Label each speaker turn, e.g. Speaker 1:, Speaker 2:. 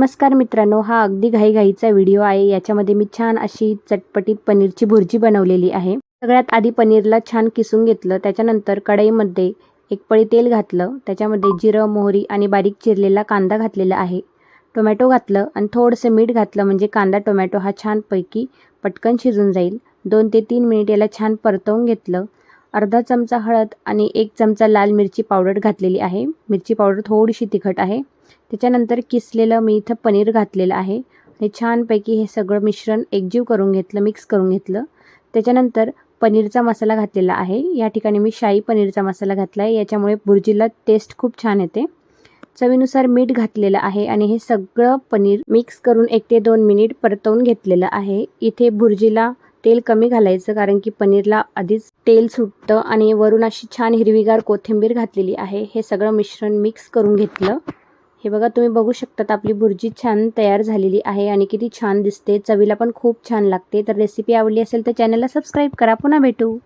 Speaker 1: नमस्कार मित्रांनो हा अगदी घाईघाईचा व्हिडिओ आहे. याच्यामध्ये मी छान अशी चटपटीत पनीरची भुर्जी बनवलेली आहे. सगळ्यात आधी पनीरला छान किसून घेतलं. त्याच्यानंतर कढईमध्ये एक पळी तेल घातलं. त्याच्यामध्ये जिरं मोहरी आणि बारीक चिरलेला कांदा घातलेला आहे. टोमॅटो घातलं आणि थोडंसं मीठ घातलं म्हणजे कांदा टोमॅटो हा छानपैकी पटकन शिजून जाईल. दोन ते तीन मिनिट याला छान परतवून घेतलं. अर्धा चमचा हळद आणि एक चमचा लाल मिरची पावडर घातलेली आहे. मिरची पावडर थोडीशी तिखट आहे. त्याच्यानंतर किसलेलं मी इथं पनीर घातलेलं आहे. आणि छानपैकी हे सगळं मिश्रण एकजीव करून घेतलं मिक्स करून घेतलं. त्याच्यानंतर पनीरचा मसाला घातलेला आहे. या ठिकाणी मी शाही पनीरचा मसाला घातला आहे. याच्यामुळे भुर्जीला टेस्ट खूप छान येते. चवीनुसार मीठ घातलेलं आहे आणि हे सगळं पनीर मिक्स करून एक ते दोन मिनिट परतवून घेतलेलं आहे. इथे भुर्जीला तेल कमी घालायचं कारण की पनीरला आधीच तेल सुटतं आणि वरून अशी छान हिरवीगार कोथिंबीर घातलेली आहे. हे सगळं मिश्रण मिक्स करून घेतलं. हे बघा तुम्ही बघू शकतात आपली भुर्जी छान तयार झालेली आहे आणि किती छान दिसते. चवीला पण खूप छान लागते. तर रेसिपी आवडली असेल तर चॅनलला सबस्क्राईब करा. पुन्हा भेटू.